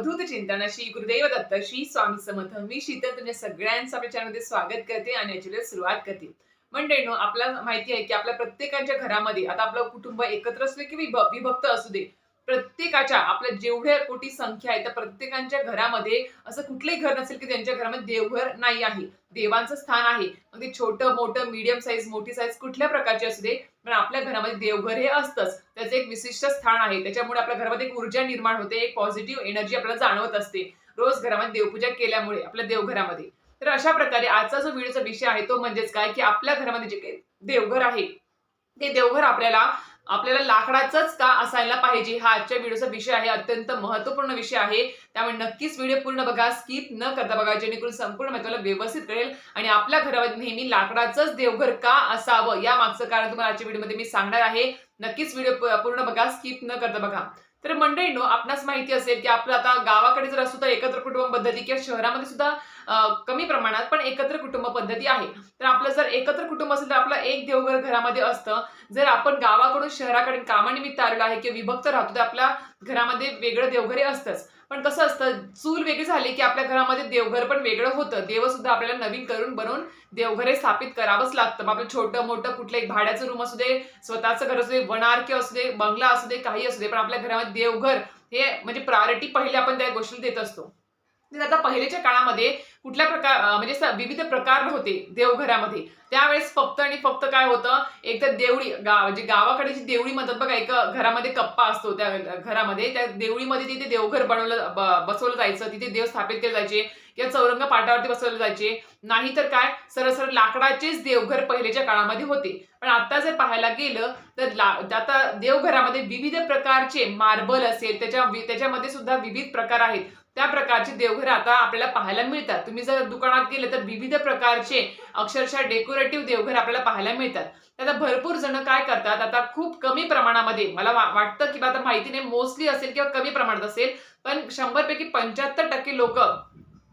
अवधूत चिंतन श्री गुरुदेव दत्त श्री स्वामी समर्थ. मी शीतल तुमच्या सगळ्यांचं आपल्या चॅनलमध्ये स्वागत करते आणि याची सुरुवात करते. मंडळीनो आपल्याला माहिती आहे की आपल्या प्रत्येकाच्या घरामध्ये आता आपलं कुटुंब एकत्र असले की विभक्त असू दे. प्रत्येकाच्या आपल्या जेवढ्या कोटी संख्या आहे त्या प्रत्येकांच्या घरामध्ये असं कुठलंही घर नसेल की त्यांच्या घरामध्ये देवघर नाही आहे. देवांचं स्थान आहे. मग ते छोटं मोठं मीडियम साईज मोठी साईज कुठल्या प्रकारची असू दे पण आपल्या घरामध्ये देवघर हे असतंच. त्याचं एक विशिष्ट स्थान आहे. त्याच्यामुळे आपल्या घरामध्ये एक ऊर्जा निर्माण होते एक पॉझिटिव्ह एनर्जी आपल्याला जाणवत असते. रोज घरामध्ये देवपूजा केल्यामुळे आपल्या देवघरामध्ये. तर अशा प्रकारे आजचा जो व्हिडिओचा विषय आहे तो म्हणजेच काय? की आपल्या घरामध्ये जे काही देवघर आहे ते देवघर आपल्याला आपल्याला लाकडाचंच का असायला पाहिजे? हा आजच्या व्हिडिओचा विषय आहे अत्यंत महत्त्वपूर्ण विषय आहे. त्यामुळे नक्कीच व्हिडिओ पूर्ण बघा स्किप न करता बघा जेणेकरून संपूर्ण माहिती व्यवस्थित कळेल. आणि आपल्या घरामध्ये नेहमी लाकडाचंच देवघर का असावं? या मागचं कारण तुम्हाला आजच्या व्हिडिओमध्ये मी सांगणार आहे. नक्कीच व्हिडिओ पूर्ण बघा स्किप न करता बघा. तर मंडळीनो आपणास माहिती असेल की आपलं आता गावाकडे जर असू तर एकत्र कुटुंब पद्धती किंवा शहरामध्ये सुद्धा कमी प्रमाणात पण एकत्र कुटुंब पद्धती आहे. तर आपलं जर एकत्र कुटुंब असेल तर आपलं एक देवघर घरामध्ये असतं. जर आपण गावाकडून शहराकडे कामानिमित्त आलेलो आहे किंवा विभक्त राहतो तर आपल्या घरामध्ये वेगळं देवघर असतंच. पण कसं असतं चूल वेगळी झाली की आपल्या घरामध्ये देवघर पण वेगळं होतं. देव सुद्धा आपल्याला नवीन करून बनवून देवघरे स्थापित करावंच लागतं. मग आपलं छोटं मोठं कुठलं एक भाड्याचं रूम असू दे स्वतःचं घर असू दे वनारके असू दे बंगला असू दे काही असू दे पण आपल्या घरामध्ये देवघर हे म्हणजे प्रायोरिटी पहिले आपण त्या गोष्टीला देत असतो. म्हणजे आता पहिलेच्या काळामध्ये कुठल्या प्रकार म्हणजे विविध प्रकार होते देवघरामध्ये. त्यावेळेस फक्त आणि फक्त काय होतं एक तर देवळी गाव म्हणजे गावाकडे जी देवळी म्हणतात बघा एक घरामध्ये कप्पा असतो त्या घरामध्ये. त्या देवळीमध्ये तिथे देवघर बनवलं बसवलं जायचं तिथे देव स्थापित केले जायचे. किंवा चौरंग पाटावरती बसवले जायचे. नाहीतर काय सरसर लाकडाचेच देवघर पहिलेच्या काळामध्ये होते. पण आता जर पाहायला गेलं तर ला आता देवघरामध्ये विविध प्रकारचे मार्बल असेल त्याच्या त्याच्यामध्ये सुद्धा विविध प्रकार आहेत. त्या प्रकारचे देवघर आता आपल्याला पाहायला मिळतात. तुम्ही जर दुकानात गेले तर विविध प्रकारचे अक्षरशः डेकोरेटिव्ह देवघर आपल्याला पाहायला मिळतात. आता भरपूर जण काय करतात? आता खूप कमी प्रमाणामध्ये मला वाटतं की आता माहिती नाही मोस्टली असेल किंवा कमी प्रमाणात असेल पण शंभरपैकी पंच्याहत्तर टक्के लोक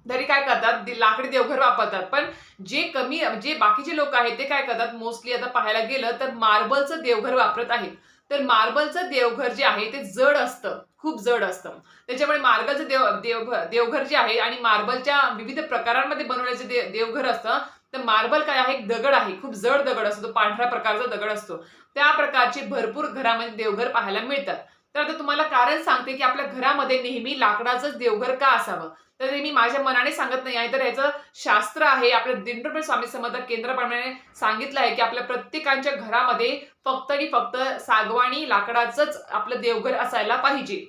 तरी काय करतात? लाकडी देवघर वापरतात. पण जे कमी जे बाकीचे लोक आहेत ते काय करतात? मोस्टली आता पाहायला गेलं तर मार्बलचं देवघर वापरत आहेत. तर मार्बलचं देवघर जे आहे ते जड असतं. खूप जड असतं. त्याच्यामुळे मार्बलचं देव देवघर देवघर जे आहे आणि मार्बलच्या विविध प्रकारांमध्ये बनवण्याचे दे देवघर असतं तर मार्बल काय आहे? एक दगड आहे. खूप जड दगड असतो. तो पांढऱ्या प्रकारचा दगड असतो. त्या प्रकारचे भरपूर घरामध्ये देवघर पाहायला मिळतात. तर आता तुम्हाला कारण सांगते की आपल्या घरामध्ये नेहमी लाकडाचंच देवघर का असावं? तर हे मी माझ्या मनाने सांगत नाही आहे. तर याचं शास्त्र आहे. आपल्या दिंडोर स्वामी समर्थ केंद्राप्रमाणे सांगितलं आहे की आपल्या प्रत्येकांच्या घरामध्ये फक्त आणि फक्त सागवाणी लाकडाचंच आपलं देवघर असायला पाहिजे.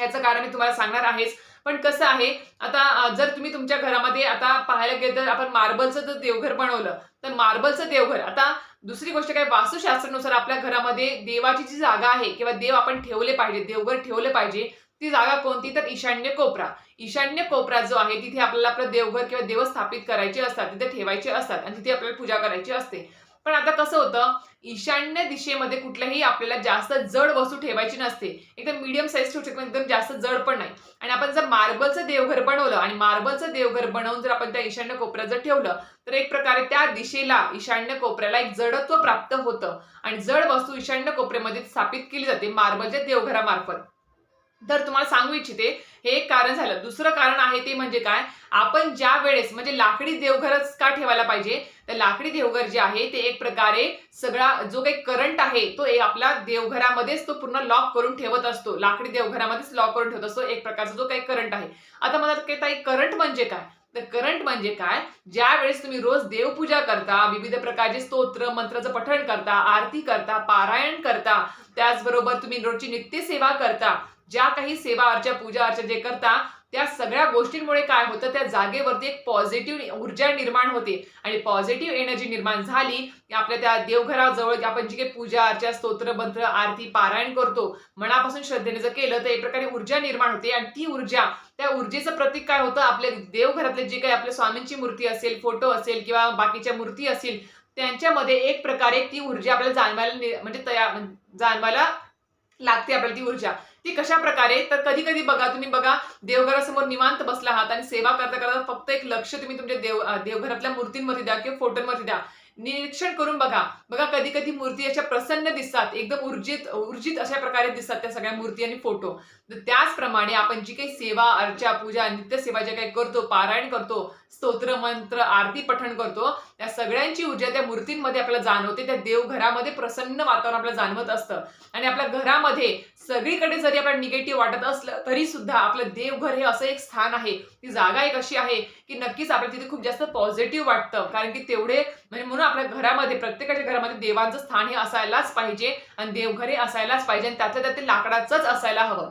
याचं कारण मी तुम्हाला सांगणार आहेच. पण कसं आहे आता जर तुम्ही तुमच्या घरामध्ये आता पाहायला गेलं तर आपण मार्बलचं जर देवघर बनवलं. तर मार्बलचं देवघर आता दुसरी गोष्ट काय वास्तुशास्त्रानुसार आपल्या घरामध्ये देवाची जी जागा आहे किंवा देव आपण ठेवले पाहिजे देवघर ठेवले पाहिजे ती जागा कोणती? तर ईशान्य कोपरा. ईशान्य कोपरा जो आहे तिथे आपल्याला आपलं देवघर किंवा देव स्थापित करायचे असतात तिथे ठेवायचे असतात आणि तिथे आपल्याला पूजा करायची असते. पण आता कसं होतं ईशान्य दिशेमध्ये कुठल्याही आपल्याला जास्त जड वस्तू ठेवायची नसते. एकदम मीडियम साईज ठेवू शकतो एकदम जास्त जड पण नाही. आणि आपण जर मार्बलचं देवघर बनवलं आणि मार्बलचं देवघर बनवून जर आपण त्या ईशान्य कोपऱ्यात जर ठेवलं तर एक प्रकारे त्या दिशेला ईशान्य कोपऱ्याला एक जडत्व प्राप्त होतं. आणि जड वस्तू ईशान्य कोपऱ्यामध्ये स्थापित केली जाते मार्बलच्या देवघरामार्फत. तर तुम्हाला सांगू इच्छिते हे एक कारण झालं. दुसरं कारण आहे ते म्हणजे काय? आपण ज्या वेळेस म्हणजे लाकडी देवघरच का ठेवायला पाहिजे? तर लाकडी देवघर जे आहे ते एक प्रकारे सगळा जो काही करंट आहे तो एक आपल्या देवघरामध्येच तो पूर्ण लॉक करून ठेवत असतो. लाकडी देवघरामध्येच लॉक करून ठेवत असतो. एक प्रकारचा जो काही करंट आहे. आता मला काही एक करंट म्हणजे काय? तर करंट म्हणजे काय? ज्या वेळेस तुम्ही रोज देवपूजा करता विविध प्रकारचे स्तोत्र मंत्राचं पठण करता आरती करता पारायण करता त्याचबरोबर तुम्ही रोजची नित्यसेवा करता ज्या काही सेवा अर्चा पूजा अर्चा जे करता त्या सगळ्या गोष्टींमुळे काय होतं? त्या जागेवरती एक पॉझिटिव्ह ऊर्जा निर्माण होते. आणि पॉझिटिव्ह एनर्जी निर्माण झाली की आपल्या त्या देवघराजवळ आपण जी काही पूजा अर्चा स्तोत्र मंत्र आरती पारायण करतो मनापासून श्रद्धेने जर केलं तर एक प्रकारे ऊर्जा निर्माण होते. आणि ती ऊर्जा त्या ऊर्जेचं प्रतीक काय होतं? आपल्या देवघरातले जे काही आपल्या स्वामींची मूर्ती असेल फोटो असेल किंवा बाकीच्या मूर्ती असतील त्यांच्यामध्ये एक प्रकारे ती ऊर्जा आपल्याला जाणवायला म्हणजे तयार जाणवायला लागते आपल्याला ती ऊर्जा. ती कशा प्रकारे तर कधी कधी बघा तुम्ही बघा देवघरासमोर निवांत बसला आहात आणि सेवा करता करता फक्त एक लक्ष तुम्ही तुमच्या देव देवघरातल्या मूर्तींमध्ये द्या किंवा फोटोंमध्ये द्या. निरीक्षण करून बघा. बघा कधी कधी मूर्ती अशा प्रसन्न दिसतात एकदम ऊर्जित ऊर्जित अशा प्रकारे दिसतात त्या सगळ्या मूर्ती आणि फोटो. तर त्याचप्रमाणे आपण जी काही सेवा अर्चा पूजा नित्य सेवा जे काही करतो पारायण करतो स्तोत्र मंत्र आरती पठण करतो त्या सगळ्यांची ऊर्जा त्या मूर्तींमध्ये आपल्याला जाणवते त्या देवघरामध्ये प्रसन्न वातावरण आपल्याला जाणवत असतं. आणि आपल्या घरामध्ये सगळीकडे जरी आपण निगेटिव्ह वाटत असलं तरी सुद्धा आपलं देवघर हे असं एक स्थान आहे. ती जागा एक अशी आहे की नक्कीच आपल्याला तिथे खूप जास्त पॉझिटिव्ह वाटतं. कारण की तेवढे म्हणजे म्हणून आपल्या घरामध्ये प्रत्येकाच्या घरामध्ये देवांचं स्थान हे असायलाच पाहिजे आणि देवघर हे असायलाच पाहिजे आणि त्यातल्या त्यात ते लाकडाचंच असायला हवं.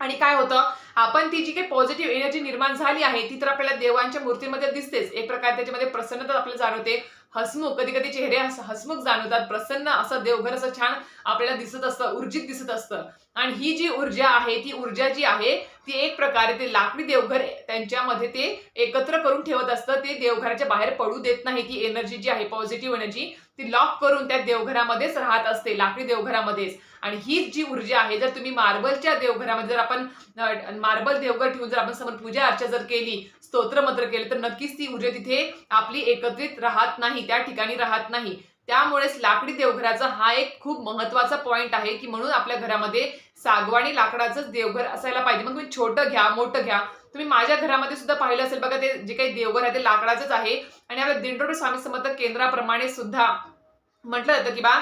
आणि काय होतं? आपण ती जी काही पॉझिटिव्ह एनर्जी निर्माण झाली आहे ती तर आपल्याला देवांच्या मूर्तीमध्ये दिसतेच. एक प्रकारे त्याच्यामध्ये प्रसन्नता आपल्याला जाणवते. हसमुख कधी कधी चेहरे हसमुख जाणवतात प्रसन्न असं देवघर असं छान आपल्याला दिसत असतं ऊर्जित दिसत असतं. आणि ही जी ऊर्जा आहे ती ऊर्जा जी आहे ती एक प्रकारे ते लाकडी देवघर त्यांच्यामध्ये ते एकत्र करून ठेवत असतं. ते देवघराच्या बाहेर पडू देत नाही. ती एनर्जी जी आहे पॉझिटिव्ह एनर्जी ती लॉक करून त्या देवघरामध्येच राहत असते लाकडी देवघरामध्येच. आणि हीच जी ऊर्जा आहे जर तुम्ही मार्बलच्या देवघरामध्ये जर आपण मार्बल देवघर ठेवून जर आपण समोर पूजा अर्चा जर केली स्तोत्रमंत्र केले तर नक्कीच ती ऊर्जा तिथे आपली एकत्रित राहत नाही. त्या ठिकाणी राहत नाही. त्यामुळेच लाकडी देवघराचा हा एक खूप महत्त्वाचा पॉईंट आहे की म्हणून आपल्या घरामध्ये सागवाणी लाकडाचंच देवघर असायला पाहिजे. मग तुम्ही छोटं घ्या मोठं घ्या. तुम्ही माझ्या घरामध्ये सुद्धा पाहिलं असेल बघा ते जे काही देवघर आहे ते लाकडाचंच आहे. आणि आपल्या दिंडोरे स्वामी समर्थ केंद्राप्रमाणे सुद्धा म्हटलं जातं की बा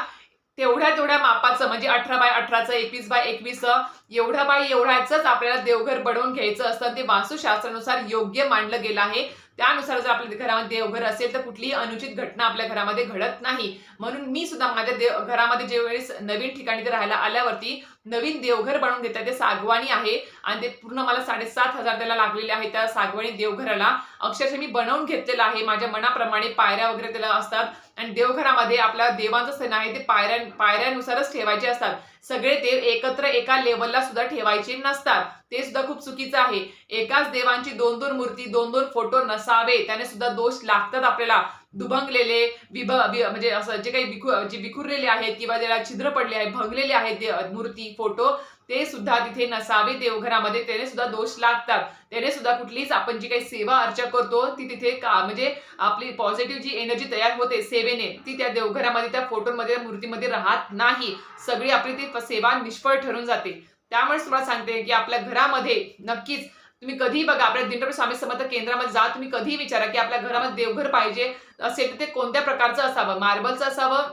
तेवढ्या तेवढ्या मापाचं म्हणजे अठरा बाय अठराचं एकवीस बाय एकवीस एवढा बाय एवढ्याच आपल्याला देवघर बनवून घ्यायचं असतं. ते वास्तुशास्त्रानुसार योग्य मांडलं गेलं आहे. त्यानुसार जर आपल्या घरामध्ये देवघर असेल तर कुठलीही अनुचित घटना आपल्या घरामध्ये घडत नाही. म्हणून मी सुद्धा माझ्या देव घरामध्ये जे वेळेस नवीन ठिकाणी ते राहायला आल्यावरती नवीन देवघर बनवून घेतात ते सागवानी आहे. आणि ते पूर्ण मला साडेसात हजार त्याला लागलेले आहे त्या सागवानी देवघराला. अक्षरशः मी बनवून घेतलेलं आहे. माझ्या मनाप्रमाणे पायऱ्या वगैरे त्याला असतात. आणि देवघरामध्ये आपल्या देवांचं स्थान आहे ते पायऱ्या पायऱ्यानुसारच ठेवायचे असतात. सगळे देव एकत्र एका लेवलला सुद्धा ठेवायचे नसतात. ते सुद्धा खूप चुकीचं आहे. एकाच देवांची दोन दोन मूर्ती दोन दोन फोटो नसावे त्याने सुद्धा दोष लागतात आपल्याला. दुभंगलेले विभ म्हणजे असं जे काही विखु जे विखुरलेले आहेत किंवा ज्याला छिद्र पडले आहेत भंगलेले आहेत मूर्ती फोटो ते सुद्धा तिथे नसावे देवघरामध्ये त्याने सुद्धा दोष लागतात. त्याने सुद्धा कुठलीच आपण जी काही सेवा अर्चा करतो ती तिथे का म्हणजे आपली पॉझिटिव्ह जी एनर्जी तयार होते सेवेने ती त्या देवघरामध्ये त्या फोटोमध्ये त्या मूर्तीमध्ये राहत नाही. सगळी आपली ती सेवा निष्फळ ठरून जाते. त्यामुळेच तुम्हाला सांगते की आपल्या घरामध्ये नक्कीच तुम्ही कधी बघा आपल्या दिंडोरी स्वामी समर्थ केंद्रामध्ये जा तुम्ही कधी विचारा की आपल्या घरामध्ये देवघर पाहिजे असेल तर ते कोणत्या प्रकारचं असावं? मार्बलचं असावं?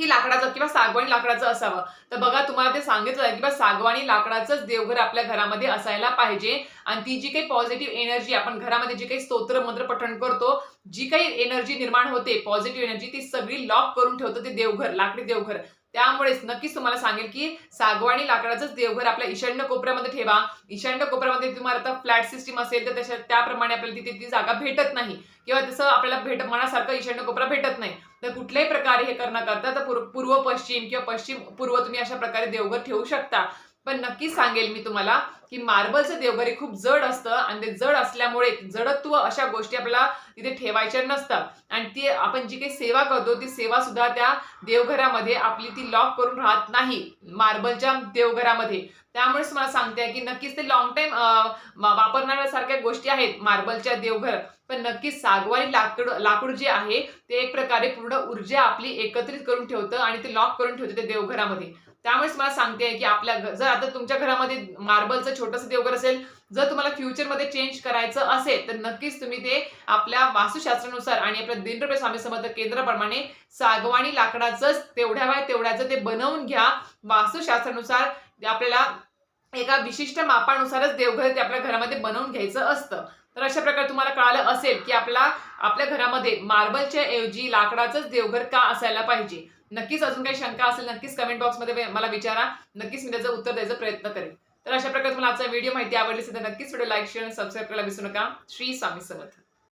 की लाकडाचं किंवा सागवानी लाकडाचं असावं. तर बघा तुम्हाला ते सांगितलं आहे की बा सागवाणी लाकडाचंच देवघर आपल्या घरामध्ये असायला पाहिजे. आणि ती जी काही पॉझिटिव्ह एनर्जी आपण घरामध्ये जी काही स्तोत्र मंत्र पठण करतो जी काही एनर्जी निर्माण होते पॉझिटिव्ह एनर्जी ती सगळी लॉक करून ठेवतं ते देवघर लाकडी देवघर. त्यामुळेच नक्कीच तुम्हाला सांगेल की सागवानी लाकडाचंच देवघर आपल्या ईशान्य कोपऱ्यामध्ये ठेवा. ईशान्य कोपऱ्यामध्ये तुम्हाला आता फ्लॅट सिस्टीम असेल तर त्याच्या त्याप्रमाणे आपल्याला तिथे ती जागा भेटत नाही. किंवा तसं आपल्याला भेट मनासारखं ईशान्य कोपरा भेटत नाही. तर कुठल्याही प्रकारे हे करणं करता तर पूर्व पश्चिम किंवा पश्चिम पूर्व तुम्ही अशा प्रकारे देवघर ठेवू शकता. पण नक्कीच सांगेल मी तुम्हाला की मार्बलचं देवघर हे खूप जड असतं आणि ते जड असल्यामुळे जडत्व अशा गोष्टी आपल्याला तिथे ठेवायच्या नसतात. आणि ती आपण जी काही सेवा करतो ती सेवा सुद्धा त्या देवघरामध्ये आपली ती लॉक करून राहत नाही मार्बलच्या देवघरामध्ये. त्यामुळेच मला सांगते की नक्कीच ते लॉंग टाइम वापरणाऱ्यासारख्या गोष्टी आहेत मार्बलच्या देवघर. पण नक्कीच सागवानी लाकूड लाकूड जे आहे ते एक प्रकारे पूर्ण ऊर्जा आपली एकत्रित करून ठेवतं आणि ते लॉक करून ठेवतं ते देवघरामध्ये. त्यामुळेच मला सांगते की आपल्या जर आता तुमच्या घरामध्ये मार्बलचं छोटंसं देवघर असेल जर तुम्हाला फ्युचरमध्ये चेंज करायचं असेल तर नक्कीच तुम्ही ते आपल्या वास्तुशास्त्रानुसार आणि आपल्या दिनरुपये स्वामी समर्थ केंद्राप्रमाणे सागवाणी लाकडाचंच तेवढ्या वेळ तेवढ्याचं ते बनवून घ्या. वास्तुशास्त्रानुसार आपल्याला एका विशिष्ट मापानुसारच देवघर ते आपल्या घरामध्ये बनवून घ्यायचं असतं. तर अशा प्रकारे तुम्हाला कळालं असेल की आपला आपल्या घरामध्ये मार्बलच्या ऐवजी लाकडाचंच देवघर का असायला पाहिजे? नक्कीच अजून काही शंका असेल नक्कीच कमेंट बॉक्समध्ये मला विचारा. नक्कीच मी त्याचं उत्तर द्यायचा प्रयत्न करेन. तर अशा प्रकारे तुम्हाला आजचा व्हिडिओ माहिती आवडली असेल तर नक्कीच व्हिडिओ लाईक शेअर आणि सबस्क्राईब करायला विसरू नका. श्री स्वामी समर्थ.